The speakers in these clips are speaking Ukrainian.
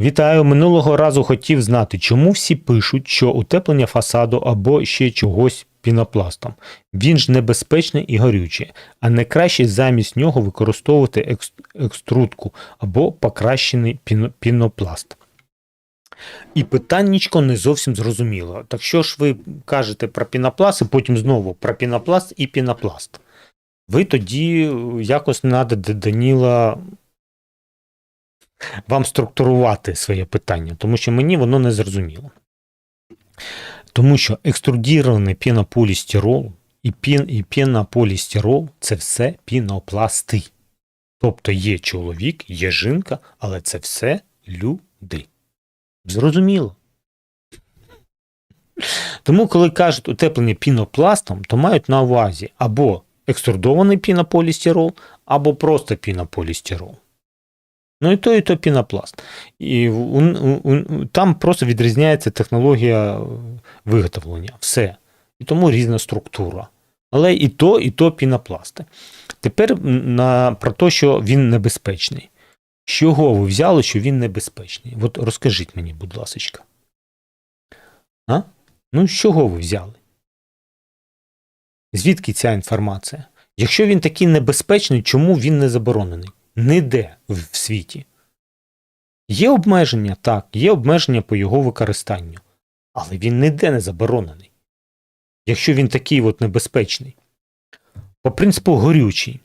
Вітаю, минулого разу хотів знати, чому всі пишуть, що утеплення фасаду або ще чогось пінопластом. Він ж небезпечний і горючий, а не краще замість нього використовувати екструдку або покращений пінопласт. І питаннячко не зовсім зрозуміло. Так що ж ви кажете про пінопласт, і потім знову про пінопласт і пінопласт. Ви тоді якось треба Даніла вам структурувати своє питання, тому що мені воно не зрозуміло. Тому що екструдірований пінополістирол і, пін, і пінополістирол – це все пінопласти. Тобто є чоловік, є жінка, але це все люди. Зрозуміло. Тому, коли кажуть утеплення пінопластом, то мають на увазі або екструдований пінополістирол, або просто пінополістирол. Ну і то, і то пінопласт. І у, у, у, там просто відрізняється технологія виготовлення. Все. І тому різна структура. Але і то, і то пінопласти. Тепер на, про те, що він небезпечний. З чого ви взяли, що він небезпечний? От розкажіть мені, будь ласка. А? Ну, з чого ви взяли? Звідки ця інформація? Якщо він такий небезпечний, чому він не заборонений? Ніде в світі. Є обмеження, так, є обмеження по його використанню, але він ніде не заборонений. Якщо він такий от небезпечний. По принципу горючий.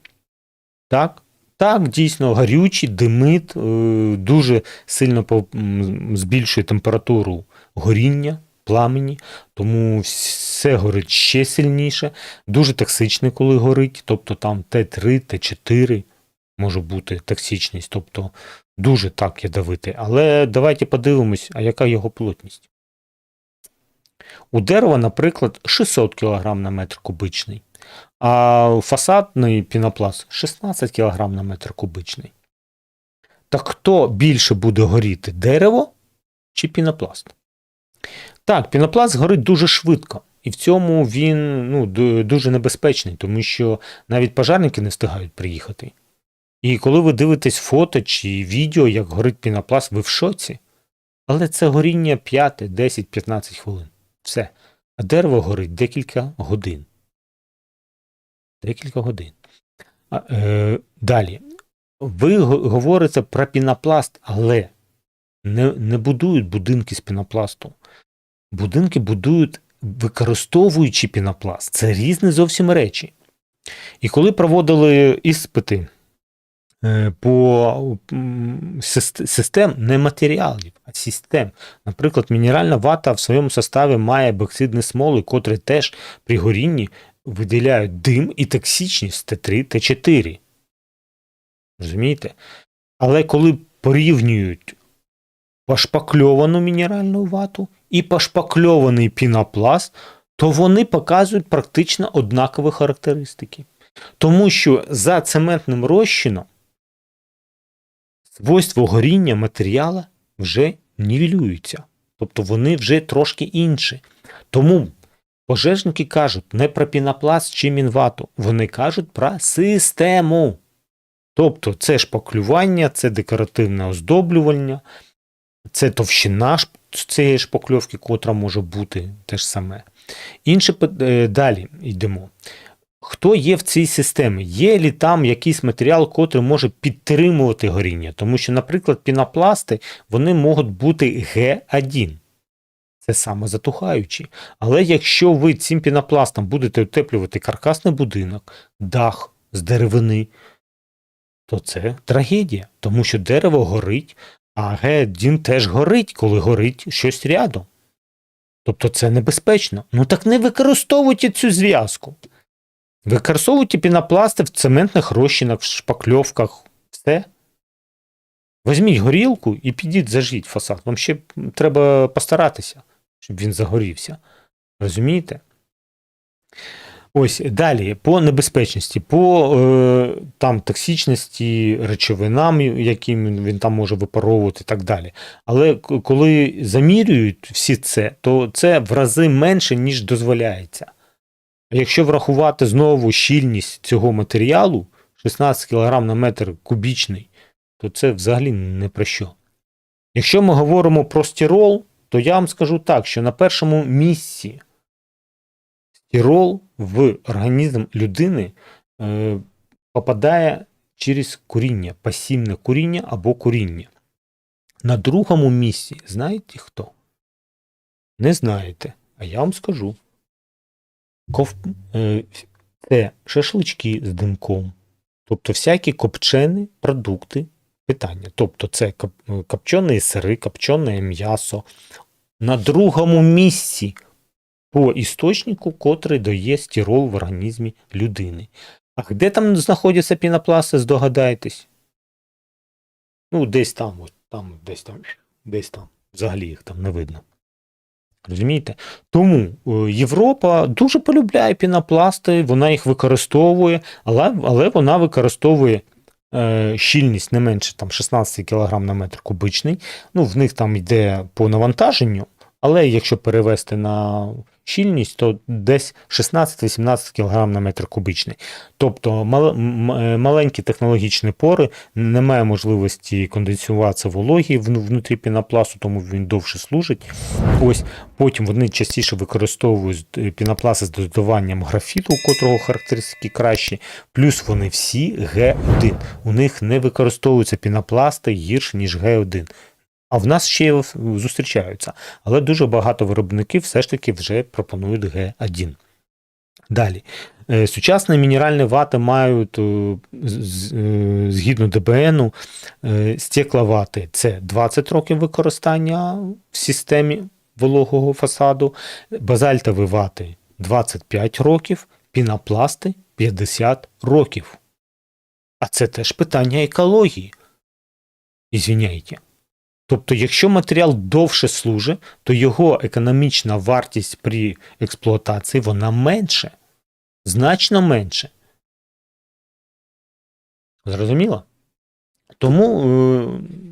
Так, так, дійсно, горючий, димит, е, дуже сильно збільшує температуру горіння, пламені, тому все горить ще сильніше, дуже токсичний, коли горить, тобто там Т3, Т4 може бути токсичність, тобто дуже так ядовитий. Але давайте подивимось, а яка його плотність. У дерева, наприклад, 600 кг на метр кубичний, а фасадний пінопласт 16 кг на метр кубичний. Так хто більше буде горіти дерево чи пінопласт? Так, пінопласт горить дуже швидко, і в цьому він ну, дуже небезпечний, тому що навіть пожарники не встигають приїхати. І коли ви дивитесь фото чи відео, як горить пінопласт, ви в шоці. Але це горіння 5, 10, 15 хвилин. Все. А дерево горить декілька годин. Декілька годин. А, е, далі. Ви говорите про пінопласт, але не, не будують будинки з пінопласту. Будинки будують, використовуючи пінопласт. Це різні зовсім речі. І коли проводили іспити по м, систем не матеріалів, а систем. Наприклад, мінеральна вата в своєму составі має боксидні смоли, котрі теж при горінні виділяють дим і токсичність Т3, Т4. Розумієте? Але коли порівнюють пошпакльовану мінеральну вату і пошпакльований пінопласт, то вони показують практично однакові характеристики. Тому що за цементним розчином свойства горіння матеріала вже нівелюються. Тобто вони вже трошки інші. Тому пожежники кажуть не про пінопласт чи мінвату, вони кажуть про систему. Тобто це шпаклювання, це декоративне оздоблювання, це товщина цієї шпакльовки, котра може бути те ж саме. Інше е, далі йдемо. Хто є в цій системі? Є лі там якийсь матеріал, котрий може підтримувати горіння? Тому що, наприклад, пінопласти вони можуть бути Г1. Це самозатухаючі. Але якщо ви цим пінопластом будете утеплювати каркасний будинок, дах з деревини, то це трагедія, тому що дерево горить, а Г1 теж горить, коли горить щось рядом. Тобто це небезпечно. Ну так не використовуйте цю зв'язку. Використовуйте пінопласти в цементних розчинах, в шпакльовках. Все. Візьміть горілку і підіть зажіть фасад. Вам ще треба постаратися, щоб він загорівся. Розумієте? Ось далі по небезпечності, по е, там токсичності речовинам, яким він там може випаровувати і так далі. Але коли замірюють всі це, то це в рази менше, ніж дозволяється. Якщо врахувати знову щільність цього матеріалу 16 кг на метр кубічний, то це взагалі не про що. Якщо ми говоримо про стірол, то я вам скажу так, що на першому місці стірол в організм людини е, попадає через куріння, пасівне куріння або куріння. На другому місці, знаєте хто? Не знаєте, а я вам скажу. Е, Це шашлички з димком, тобто всякі копчені продукти питання. Тобто це кап- копчені сири, копчене м'ясо. На другому місці по істочнику, котрий дає стірол в організмі людини. А де там знаходяться пінопласти, здогадайтесь? Ну, десь там, от, там, десь там, десь там. Взагалі їх там не видно. Розумієте? Тому е, Європа дуже полюбляє пінопласти, вона їх використовує, але, але вона використовує е, щільність не менше там, 16 кг на метр кубичний. Ну, в них там йде по навантаженню, але якщо перевести на щільність, то десь 16-18 кг на метр кубичний. Тобто мал- е, маленькі технологічні пори, немає можливості конденсуватися вологі внутрі пінопласту, тому він довше служить. Ось потім вони частіше використовують е, пінопласти з додаванням графіту, у котрого характеристики кращі. Плюс вони всі Г1. У них не використовуються пінопласти гірше, ніж Г1. А в нас ще зустрічаються. Але дуже багато виробників все ж таки вже пропонують Г1. Далі. Е, Сучасні мінеральні вати мають, е, е, згідно ДБНу, стекловати це 20 років використання в системі вологого фасаду, базальтові вати 25 років, пінопласти 50 років. А це теж питання екології. Ізвиняйте. Тобто, якщо матеріал довше служить, то його економічна вартість при експлуатації вона менше. Значно менше. Зрозуміло? Тому е,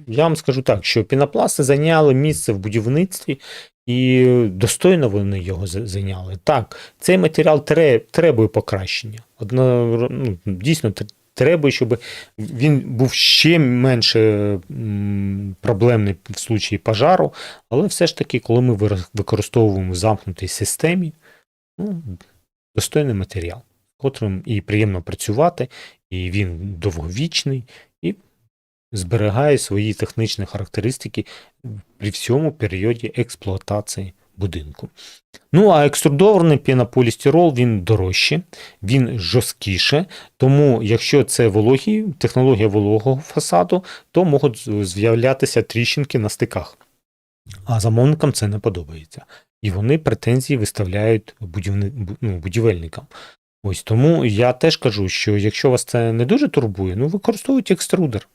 я вам скажу так, що пінопласти зайняли місце в будівництві, і достойно вони його зайняли. Так, цей матеріал тре- требує покращення. Одно, ну, дійсно, тр- требує, щоб він був ще менше проблемний в случаї пожару, але все ж таки, коли ми використовуємо в замкнутій системі, ну, достойний матеріал, котрим і приємно працювати, і він довговічний, і зберігає свої технічні характеристики при всьому періоді експлуатації будинку. Ну, а екструдований пінополістирол він дорожче, він жорсткіше, тому якщо це вологі, технологія вологого фасаду, то можуть з'являтися тріщинки на стиках. А замовникам це не подобається. І вони претензії виставляють будівни... ну, будівельникам. Ось тому я теж кажу, що якщо вас це не дуже турбує, ну використовуйте екструдер.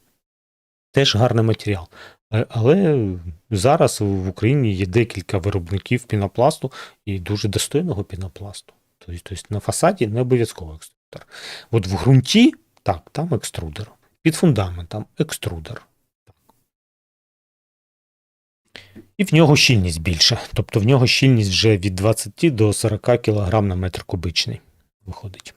Теж гарний матеріал. Е, Але зараз в Україні є декілька виробників пінопласту і дуже достойного пінопласту. Тобто, тобто на фасаді не обов'язково екструдер. От в ґрунті, так, там екструдер. Під фундаментом екструдер. І в нього щільність більше. Тобто в нього щільність вже від 20 до 40 кг на метр кубичний виходить.